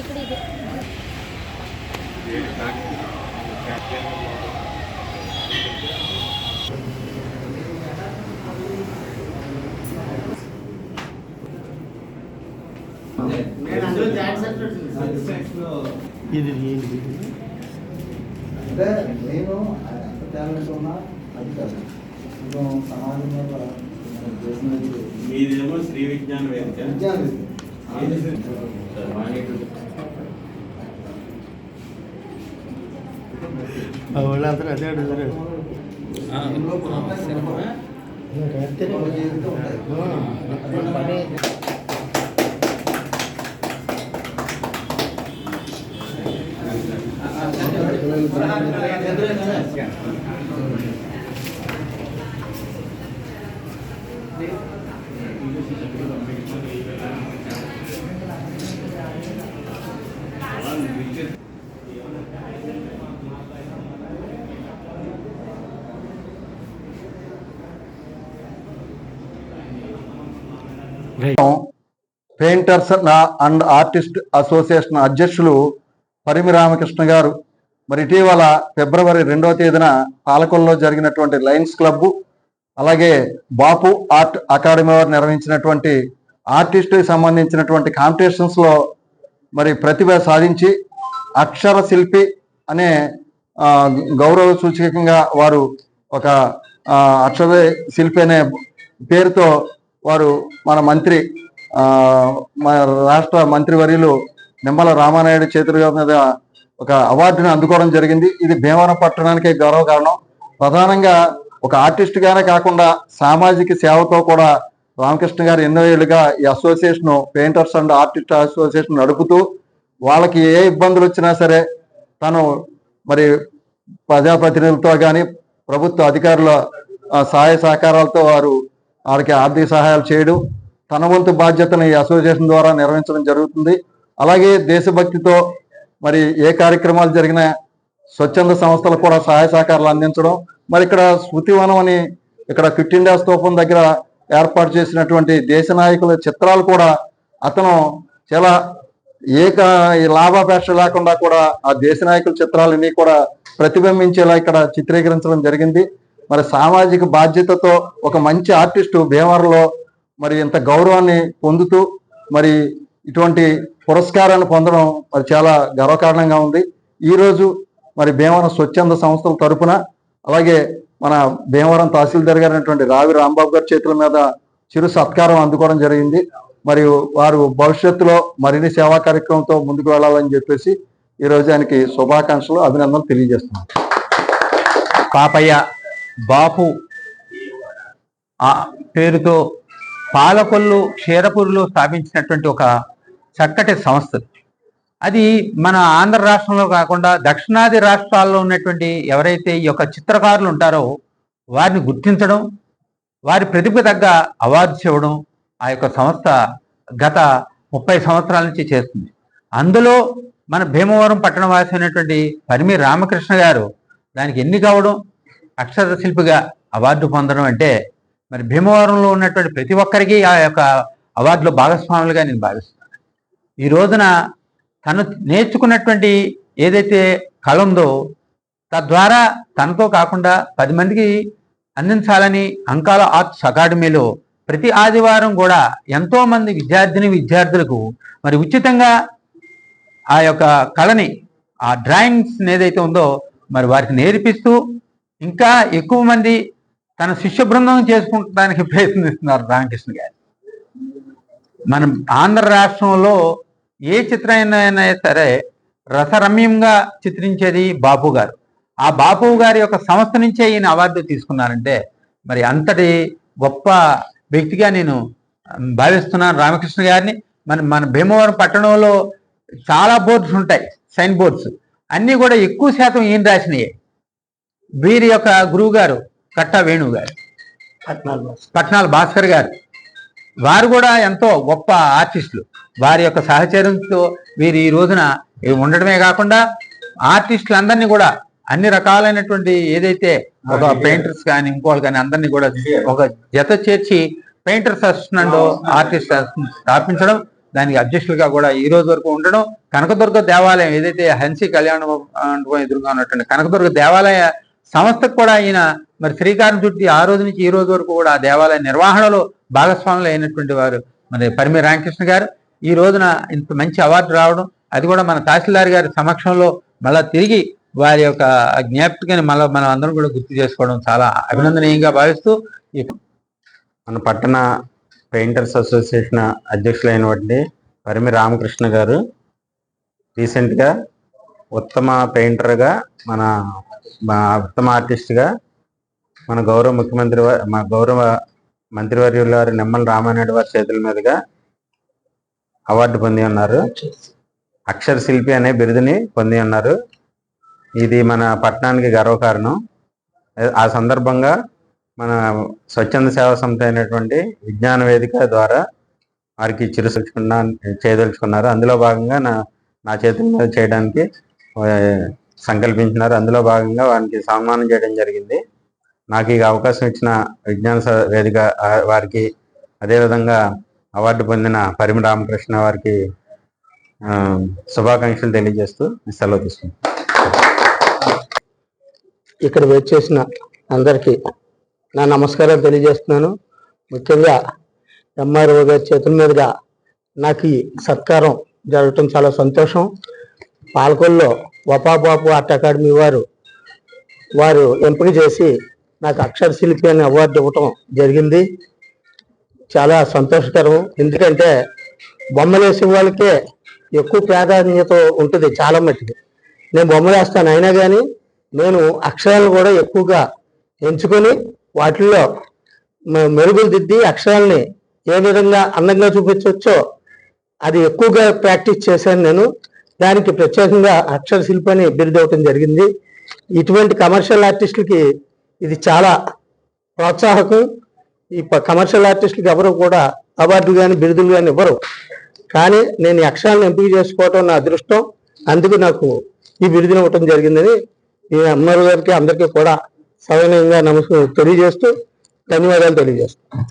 ఇక్కడ ఇది. ఇది ఏంటి? అంటే నేను ఎంత టాలెంట్ ఉన్నా అది కాదు. కూడా మనం చేసినది మీదేమో శ్రీ విజ్ఞాన వేదిక. విజ్ఞానం ఇది. సార్, మానేటు. ఆ వాళ్ళందరూ అదే అడుగుతారు ఇందులో కూడా వాళ్ళకి ఏదైతే ఉంటాయి. పని పెయింటర్స్ అండ్ ఆర్టిస్ట్ అసోసియేషన్ అధ్యక్షులు పరిమి రామకృష్ణ గారు. మరి ఇటీవల ఫిబ్రవరి రెండవ తేదీన పాలకొల్లో జరిగినటువంటి లయన్స్ క్లబ్ అలాగే బాపు ఆర్ట్ అకాడమీ వారు నిర్వహించినటువంటి ఆర్టిస్ట్కి సంబంధించినటువంటి కాంపిటీషన్స్లో మరి ప్రతిభ సాధించి అక్షర శిల్పి అనే గౌరవ సూచకంగా వారు ఒక అక్షర శిల్పి అనే పేరుతో వారు మన మంత్రి మన రాష్ట్ర మంత్రివర్యులు నిమ్మల రామానాయుడు చేతుల మీద ఒక అవార్డును అందుకోవడం జరిగింది. ఇది భీమవరం పట్టణానికి గౌరవ కారణం. ప్రధానంగా ఒక ఆర్టిస్ట్గానే కాకుండా సామాజిక సేవతో కూడా రామకృష్ణ గారు ఎన్నో ఏళ్ళుగా ఈ association painters and artist association నడుపుతూ వాళ్ళకి ఏ ఇబ్బందులు వచ్చినా సరే తను మరి ప్రజాప్రతినిధులతో కానీ ప్రభుత్వ అధికారుల సహాయ సహకారాలతో వారు వారికి ఆర్థిక సహాయాలు చేయడం. తన వంతు బాధ్యతను ఈ అసోసియేషన్ ద్వారా నిర్వహించడం జరుగుతుంది. అలాగే దేశభక్తితో మరి ఏ కార్యక్రమాలు జరిగినా స్వచ్ఛంద సంస్థలు కూడా సహాయ సహకారాలు అందించడం. మరి ఇక్కడ స్మృతివనం అని ఇక్కడ క్విట్ ఇండియా స్తూపం దగ్గర ఏర్పాటు చేసినటువంటి దేశ నాయకుల చిత్రాలు కూడా అతను చాలా ఏక లాభాపేక్ష లేకుండా కూడా ఆ దేశ నాయకుల చిత్రాలన్నీ కూడా ప్రతిబింబించేలా ఇక్కడ చిత్రీకరించడం జరిగింది. మరి సామాజిక బాధ్యతతో ఒక మంచి ఆర్టిస్టు భీమవరంలో మరి ఇంత గౌరవాన్ని పొందుతూ మరి ఇటువంటి పురస్కారాన్ని పొందడం మరి చాలా గర్వకారణంగా ఉంది. ఈ రోజు మరి భీమవరం స్వచ్ఛంద సంస్థల తరపున అలాగే మన భీమవరం తహసీల్దార్ గారు రావి రాంబాబు గారి చేతుల మీద చిరు సత్కారం అందుకోవడం జరిగింది. మరియు వారు భవిష్యత్తులో మరిన్ని సేవా కార్యక్రమంతో ముందుకు వెళ్ళాలని చెప్పేసి ఈ ఆయనకి శుభాకాంక్షలు అభినందనలు తెలియజేస్తున్నాను. పాపయ్య బాపు ఆ పేరుతో పాలకొల్లు క్షీరపూర్లో స్థాపించినటువంటి ఒక చక్కటి సంస్థ. అది మన ఆంధ్ర రాష్ట్రంలో కాకుండా దక్షిణాది రాష్ట్రాల్లో ఉన్నటువంటి ఎవరైతే ఈ యొక్క చిత్రకారులు ఉంటారో వారిని గుర్తించడం వారి ప్రతిభ తగ్గ అవార్డ్స్ ఇవ్వడం ఆ యొక్క సంస్థ గత ముప్పై సంవత్సరాల నుంచి చేస్తుంది. అందులో మన భీమవరం పట్టణవాసి అయినటువంటి పరిమి రామకృష్ణ గారు దానికి ఎన్ని కావడం అక్షర శిల్పిగా అవార్డు పొందడం అంటే మరి భీమవరంలో ఉన్నటువంటి ప్రతి ఒక్కరికి ఆ యొక్క అవార్డులో భాగస్వాములుగా నేను భావిస్తున్నాను. ఈ రోజున తను నేర్చుకున్నటువంటి ఏదైతే కళ ఉందో తద్వారా తనతో కాకుండా పది మందికి అందించాలని అంకాల ఆర్ట్స్ అకాడమీలో ప్రతి ఆదివారం కూడా ఎంతో మంది విద్యార్థిని విద్యార్థులకు మరి ఉచితంగా ఆ యొక్క కళని ఆ డ్రాయింగ్స్ ఏదైతే ఉందో మరి వారికి నేర్పిస్తూ ఇంకా ఎక్కువ మంది తన శిష్య బృందం చేసుకుంటానికి ప్రయత్నిస్తున్నారు రామకృష్ణ గారు. మనం ఆంధ్ర రాష్ట్రంలో ఏ చిత్రైనా సరే రసరమ్యంగా చిత్రించేది బాపు గారు. ఆ బాపు గారి యొక్క సంస్థ నుంచే ఈయన అవార్డు తీసుకున్నారంటే మరి అంతటి గొప్ప వ్యక్తిగా నేను భావిస్తున్నాను రామకృష్ణ గారిని. మన మన భీమవరం పట్టణంలో చాలా బోర్డ్స్ ఉంటాయి సైన్ బోర్డ్స్. అన్నీ కూడా ఎక్కువ శాతం ఈయన రాసినాయే. వీరి యొక్క గురువు గారు కట్టా వేణువు గారు. పట్నాల భాస్కర్ గారు. వారు కూడా ఎంతో గొప్ప ఆర్టిస్టులు. వారి యొక్క సహచర్యంతో వీరు ఈ రోజున ఉండడమే కాకుండా ఆర్టిస్టులందరినీ కూడా అన్ని రకాలైనటువంటి ఏదైతే ఒక పెయింటర్స్ కానీ ఇంకోళ్ళు కానీ అందరినీ కూడా ఒక జత చేర్చి పెయింటర్స్ అసిస్టెంట్ ఆర్టిస్ట్ స్థాపించడం దానికి అధ్యక్షులుగా కూడా ఈ రోజు వరకు ఉండడం. కనకదుర్గ దేవాలయం ఏదైతే హన్సీ కళ్యాణ ఎదురుగా ఉన్నటువంటి కనకదుర్గ దేవాలయ సంస్థకు కూడా ఈయన మరి శ్రీకారం చుట్టి ఆ రోజు నుంచి ఈ రోజు వరకు కూడా ఆ దేవాలయ నిర్వహణలో భాగస్వాములు అయినటువంటి వారు. మరి పరిమి రామకృష్ణ గారు ఈ రోజున ఇంత మంచి అవార్డు రావడం అది కూడా మన తహసీల్దార్ గారి సమక్షంలో మళ్ళా తిరిగి వారి యొక్క జ్ఞాపికని మళ్ళీ మనం అందరం కూడా గుర్తు చేసుకోవడం చాలా అభినందనీయంగా భావిస్తూ ఈ మన పట్టణ పెయింటర్స్ అసోసియేషన్ అధ్యక్షులైనటువంటి పరిమి రామకృష్ణ గారు రీసెంట్గా ఉత్తమ పెయింటర్గా మన ఉత్తమ ఆర్టిస్ట్గా మన గౌరవ ముఖ్యమంత్రి మా గౌరవ మంత్రివర్యుల వారి నిమ్మల రామానాయుడు వారి చేతుల మీదుగా అవార్డు పొంది ఉన్నారు. అక్షర శిల్పి అనే బిరుదుని పొంది ఉన్నారు. ఇది మన పట్టణానికి గర్వకారణం. ఆ సందర్భంగా మన స్వచ్ఛంద సేవా సంస్థ అయినటువంటి విజ్ఞాన వేదిక ద్వారా వారికి చిరుసలుచుకున్నా చేయదలుచుకున్నారు. అందులో భాగంగా నా నా చేతుల మీద చేయడానికి సంకల్పించినారు. అందులో భాగంగా వారికి సన్మానం చేయడం జరిగింది. నాకు ఈ అవకాశం ఇచ్చిన విజ్ఞాన స- వేదిక వారికి అదేవిధంగా అవార్డు పొందిన పరిమి రామకృష్ణ వారికి శుభాకాంక్షలు తెలియజేస్తూ సెలవు తీసుకుంటాం ఇక్కడ వెయిట్ చేసిన అందరికీ నా నమస్కారం తెలియజేస్తున్నాను. ముఖ్యంగా ఎంఆర్ఓ గారి చేతుల మీదుగా నాకు ఈ సత్కారం జరగటం చాలా సంతోషం. పాలకొల్లో వపాబాపు ఆర్ట్ అకాడమీ వారు వారు ఎంపిక చేసి నాకు అక్షర శిల్పి అనే అవార్డు ఇవ్వటం జరిగింది. చాలా సంతోషకరం ఎందుకంటే బొమ్మలు వేసే వాళ్ళకే ఎక్కువ ప్రాధాన్యత ఉంటుంది చాలా మట్టికి. నేను బొమ్మలు వేస్తాను అయినా కానీ నేను అక్షరాలు కూడా ఎక్కువగా ఎంచుకొని వాటిల్లో మెరుగులు దిద్ది అక్షరాల్ని ఏ విధంగా అందంగా చూపించవచ్చో అది ఎక్కువగా ప్రాక్టీస్ చేశాను నేను. దానికి ప్రత్యేకంగా అక్షర శిల్పి అని బిరుదు జరిగింది. ఇటువంటి కమర్షియల్ ఆర్టిస్టులకి ఇది చాలా ప్రోత్సాహకం. ఈ ప- కమర్షియల్ ఆర్టిస్ట్కి ఎవరు కూడా అవార్డులు కానీ బిరుదులు కానీ ఇవ్వరు. కానీ నేను అక్షరాలను ఎంపిక చేసుకోవటం నా అదృష్టం. అందుకు నాకు ఈ బిరుదుని ఇవ్వటం జరిగిందని ఈ అమ్మారు గారికి అందరికీ కూడా సవినయంగా నమస్కారం తెలియజేస్తూ ధన్యవాదాలు తెలియజేస్తాను